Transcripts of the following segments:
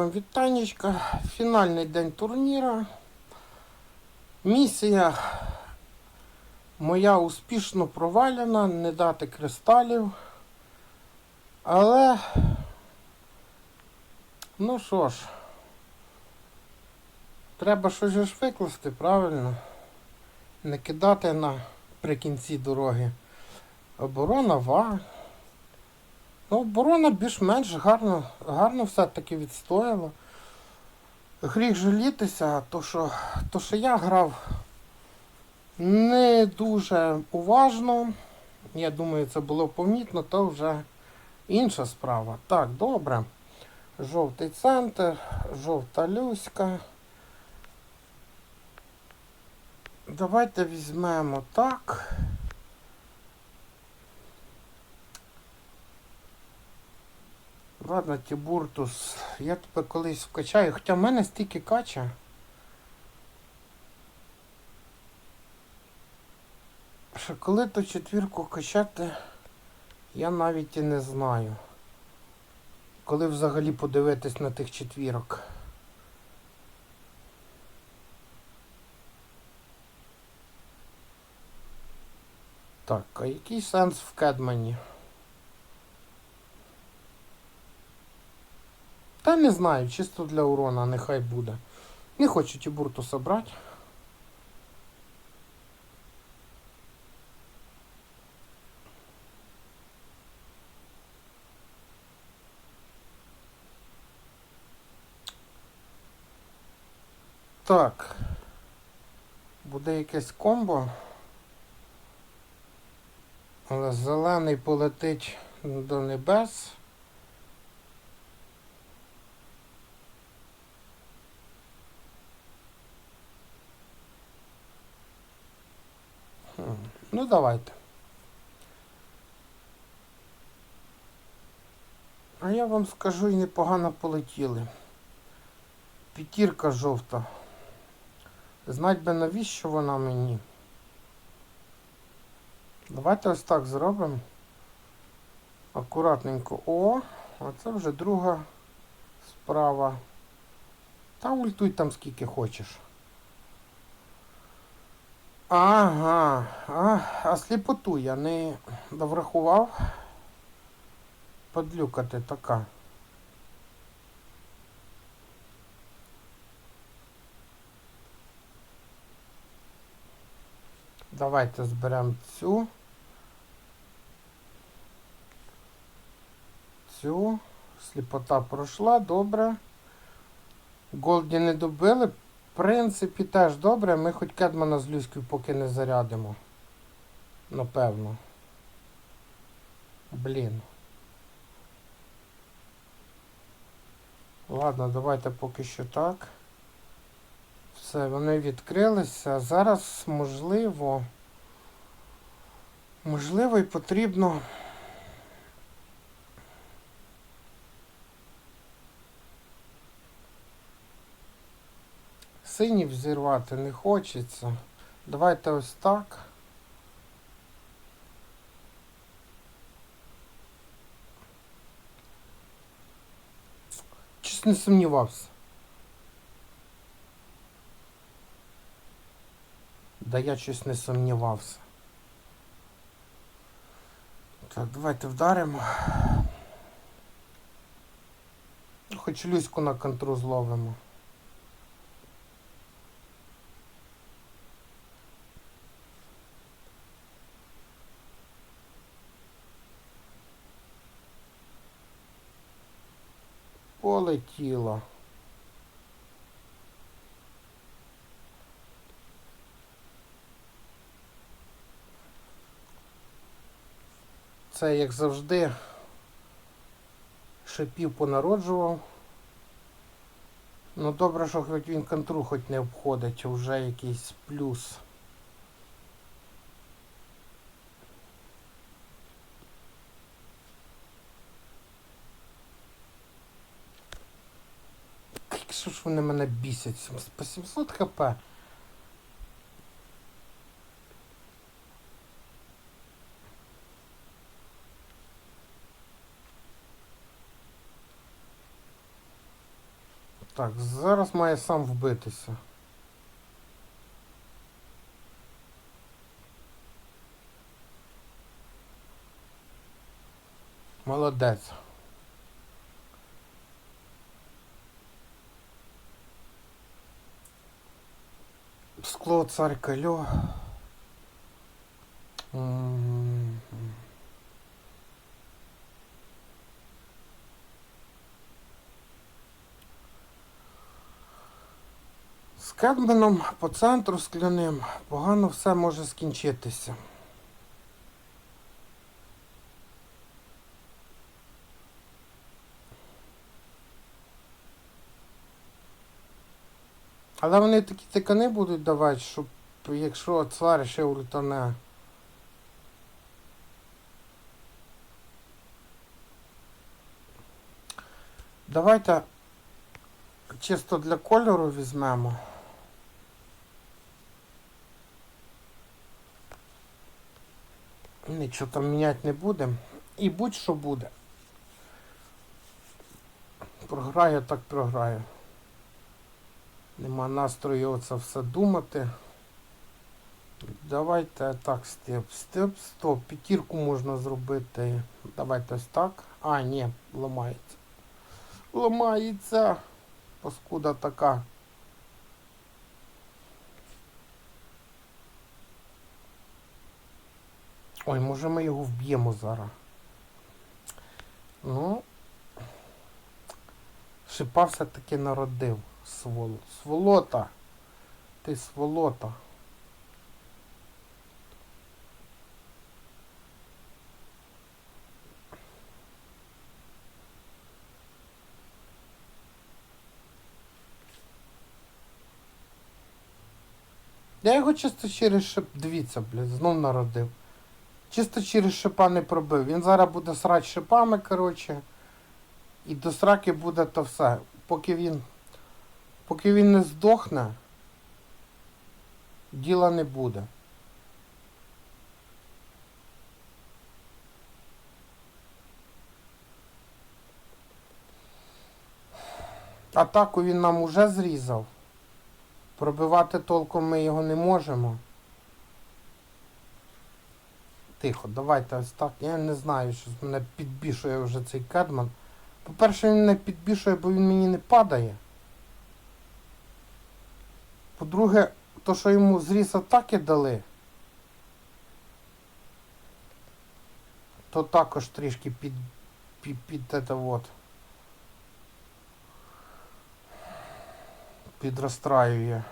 вам вітанечка. Фінальний день турніра. Місія моя успішно провалена, не дати кристалів. Але, ну що ж, треба щось ж викласти, правильно? Не кидати наприкінці дороги. Оборона ва. Ну, оборона більш-менш гарно, гарно все-таки відстояла. Гріх жалітися, то що, то що я грав не дуже уважно. Я думаю, це було помітно, то вже інша справа. Так, добре. Жовтий центр, жовта люська. Давайте візьмемо так. Ладно, Тібуртус, я тебе колись вкачаю, хоча в мене стільки кача. Що коли ту четвірку качати, я навіть і не знаю. Коли взагалі подивитись на тих четвірок. Так, а який сенс в Кедмані? Та не знаю, чисто для урона, нехай буде. Не хочу Тібуртуса брати. Так. Буде якесь комбо. Але зелений полетить до небес. Хм, Ну, давайте. А я вам скажу і непогано полетіли. П'ятірка жовта. Знать би навіщо вона мені. Давайте ось так зробимо. Акуратненько. О, а це вже друга справа. Та ультуй там скільки хочеш. Ага, а, а сліпоту я не доврахував. Подлюка ти така. Давайте зберемо цю. Цю. Сліпота пройшла, добре. Голді не добили. Принципі, теж добре. Ми хоч Кедмана з Люською поки не зарядимо. Напевно. Блін. Ладно, давайте поки що так. Все, вони відкрилися. Зараз можливо. Можливо і потрібно. Синів зірвати не хочеться. Давайте ось так. Щось не сумнівався. Да я щось не сумнівався. Так, давайте вдаримо. Хоч люську на контру зловимо. Полетіло. Це, як завжди, шипів понароджував. Ну добре, що хоч він контру хоч не обходить, вже якийсь плюс. Що ж вони мене бісять? По 700 хп. Так, зараз має сам вбитися. Молодець. Скло царь кольо. З Кедменом по центру скляним погано все може скінчитися. Але вони такі тикани будуть давати, щоб якщо цар ще ультане. Давайте чисто для кольору візьмемо. Нічого там міняти не будемо. І будь-що буде. Програю, так програю. Нема настрою оце все думати. Давайте так, степ, степ, стоп. П'ятірку можна зробити. Давайте ось так. А, ні, ламається. Ламається. Паскуда така. Ой, може ми його вб'ємо зараз. Ну. Шипа все-таки народив. Свол... Сволота. Ти сволота. Я його чисто через шип. Дивіться, блядь, знов народив. Чисто через шипа не пробив. Він зараз буде срати шипами, коротше. І до сраки буде то все. Поки він. Поки він не здохне, діла не буде. Атаку він нам уже зрізав. Пробивати толком ми його не можемо. Тихо, давайте ось так. Я не знаю, що мене підбішує вже цей кедман. По-перше, він мене підбішує, бо він мені не падає. По-друге, то, що йому зріз атаки дали, то також трішки під, під, під, це от. Підрозстраює.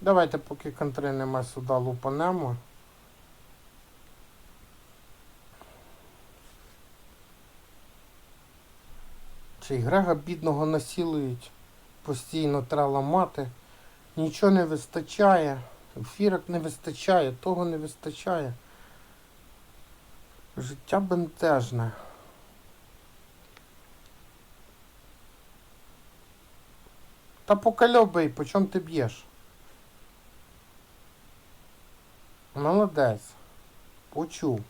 Давайте, поки контри нема сюди лупанемо. Чи Грега бідного насілують, постійно треба ламати. Нічого не вистачає, ефірок не вистачає, того не вистачає. Життя бентежне. Та покальобий, по чому ти б'єш? Молодець. Почув.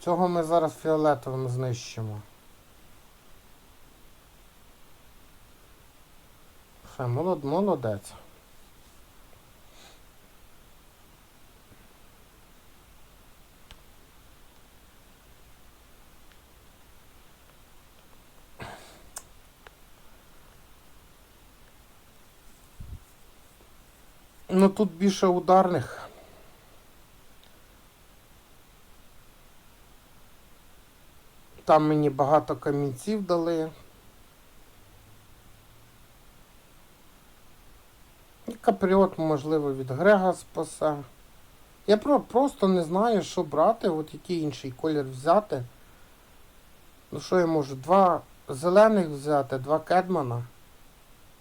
Цього ми зараз фіолетовим знищимо. Молод, молодець. Ну тут більше ударних. Там мені багато камінців дали. Капріот, можливо, від Грега спасе. Я просто не знаю, що брати, от який інший колір взяти. Ну що я можу? Два зелених взяти, два кедмана.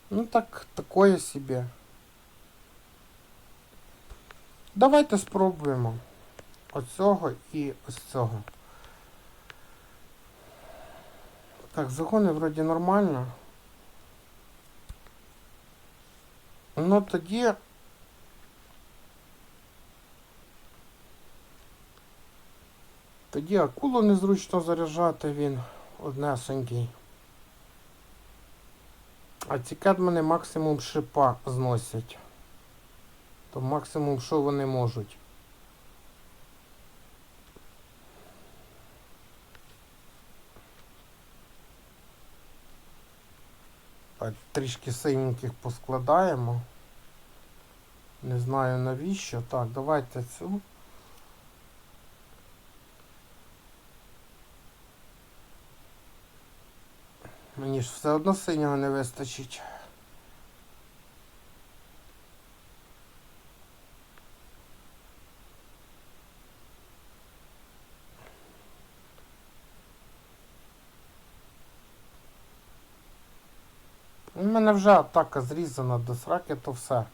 Ну так, такое собі. Давайте спробуємо. Оцього і ось цього. Так, загони вроді нормально. Ну тоді Тоді акулу незручно заряджати, він однесенький. А ці кедмани максимум шипа зносять. То максимум, що вони можуть. Трішки синеньких поскладаємо. Не знаю навіщо. Так, давайте цю. Мені ж все одно синього не вистачить. Мене вже атака зрізана до сраки, то все.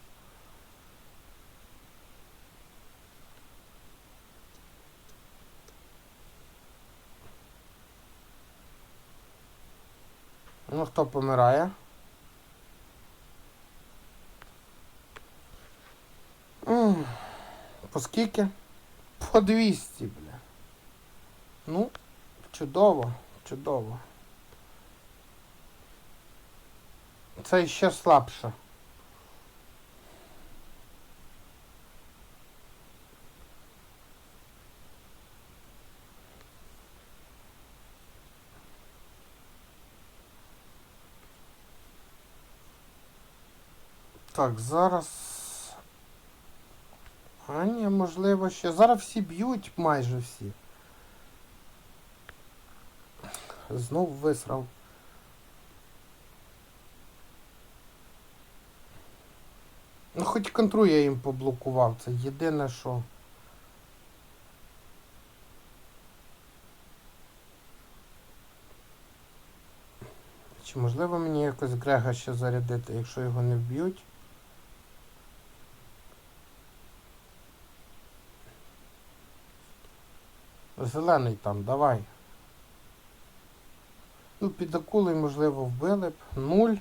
Ну, хто помирає? По скільки? По 200, бля. Ну, чудово, чудово. Це ще слабше. Так, зараз. А ні, можливо ще. Зараз всі б'ють майже всі. Знов висрав. Ну, хоч контру я їм поблокував, це єдине що. Чи можливо мені якось Грега ще зарядити, якщо його не вб'ють? Зелений там, давай. Ну, під акулою, можливо, вбили б. Нуль.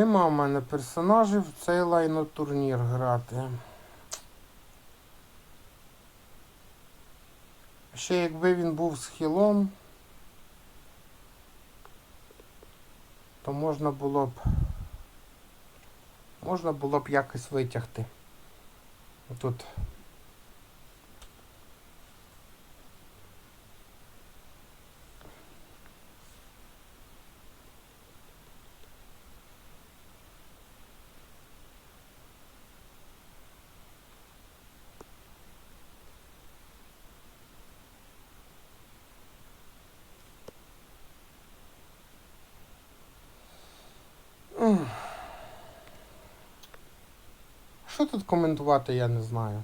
Нема в мене персонажів в цей лайно-турнір грати. Ще якби він був з хілом, то можна було б можна було б якось витягти. Тут М. Що тут коментувати, я не знаю.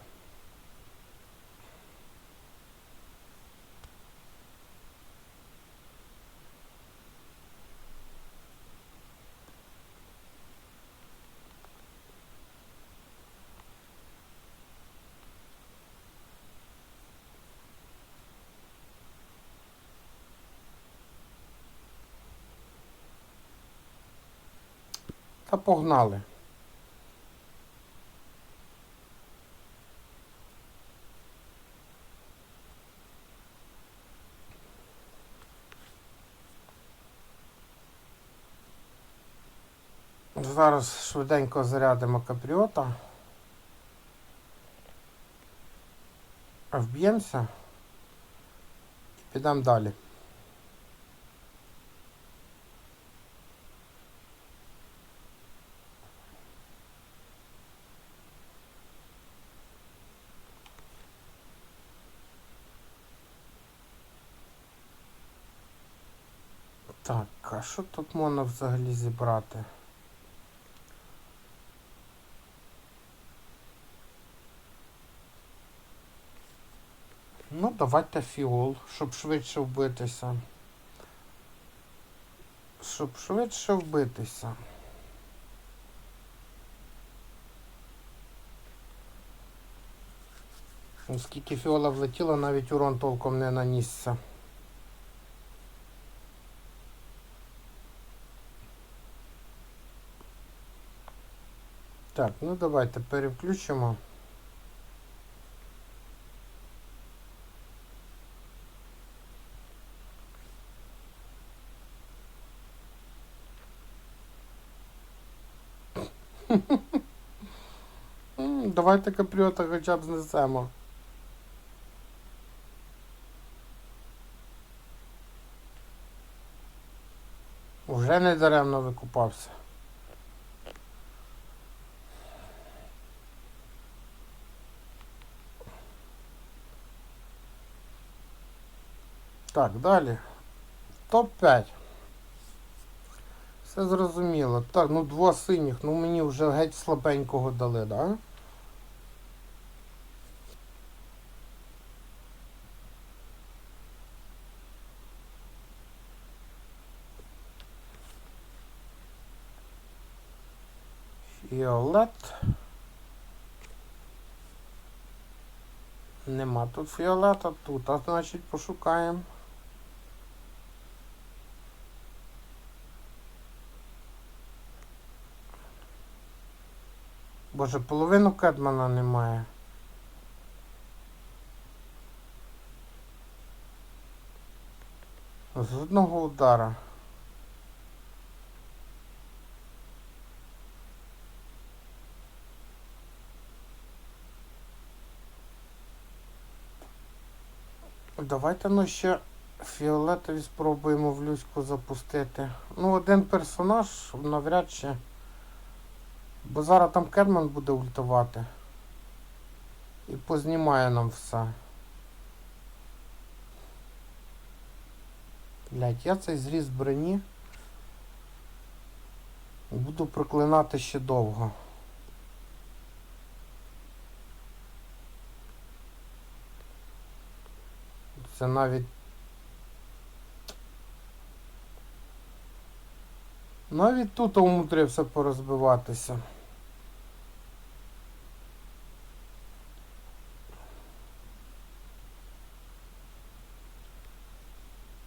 Та погнали. Зараз швиденько зарядимо капріота. Вб'ємося і підемо далі. Так, а що тут можна взагалі зібрати? давайте фіол, щоб швидше вбитися. Щоб швидше вбитися. Оскільки фіола влетіла, навіть урон толком не нанісся. Так, ну давайте переключимо. Давайте капріота хоча б знесемо. Уже не даремно викупався. Так, далі. Топ-5. Все зрозуміло. Так, ну два синіх, ну мені вже геть слабенького дали, да? Фіолет. Нема тут фіолета, тут, а значить пошукаємо. Боже, половину Кедмана немає. З одного удара. Давайте ну ще фіолетові спробуємо в Люську запустити. Ну, один персонаж навряд чи. Бо зараз там Кедман буде ультувати. І познімає нам все. Блять, я цей зріз броні. Буду проклинати ще довго. Це навіть. Навіть тут умудрився порозбиватися.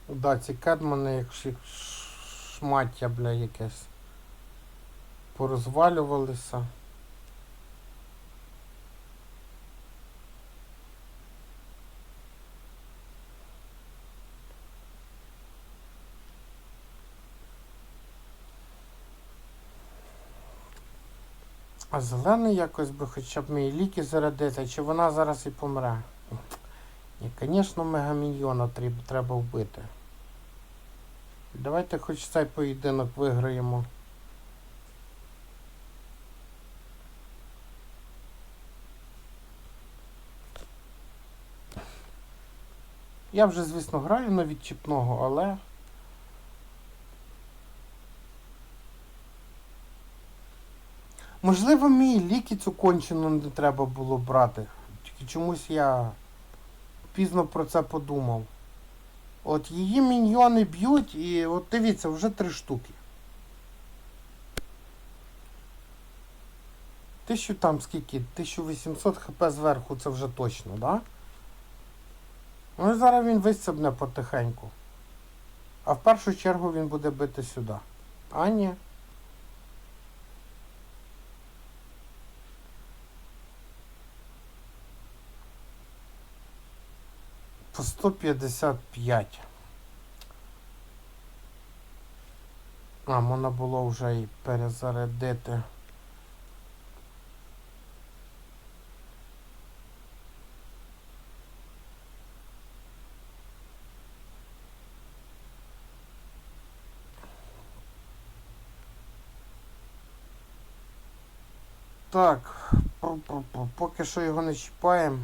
Да, ці кедмани, як ші- шмаття, бля, якесь. Порозвалювалися. Зелений якось би хоча б мої ліки зарядити, чи вона зараз і помре. Ні, звісно, мегаміньйона треба вбити. Давайте хоч цей поєдинок виграємо. Я вже, звісно, граю на відчіпного, але. Можливо, мій ліки цю кончену не треба було брати. Тільки чомусь я пізно про це подумав. От її міньйони б'ють і от дивіться, вже три штуки. Тисячу там скільки? 1800 хп зверху, це вже точно, да? Ну і зараз він висцебне потихеньку. А в першу чергу він буде бити сюди. А ні. По 155. А, можна було вже і перезарядити. Так, поки що його не чіпаємо.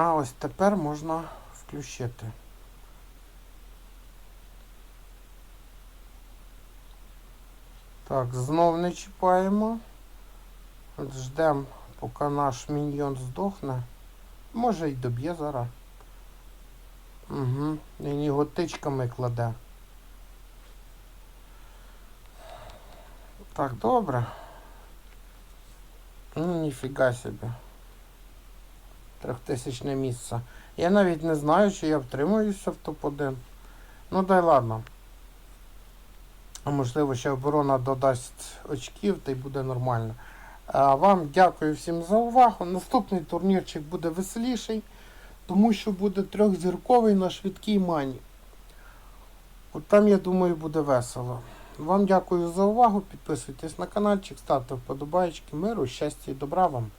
А ось тепер можна включити. Так, знов не чіпаємо. От Ждемо, поки наш міньйон здохне. Може й доб'є зараз. Угу. Він його тичками кладе. Так, добре. Ну, ніфіга собі. Трьохтисячне місце. Я навіть не знаю, чи я втримуюся в топ-1. Ну дай ладно. А можливо, ще оборона додасть очків та й буде нормально. А вам дякую всім за увагу. Наступний турнірчик буде веселіший, тому що буде трьохзірковий на швидкій мані. От там, я думаю, буде весело. Вам дякую за увагу. Підписуйтесь на каналчик, ставте вподобайки. Миру, щастя і добра вам.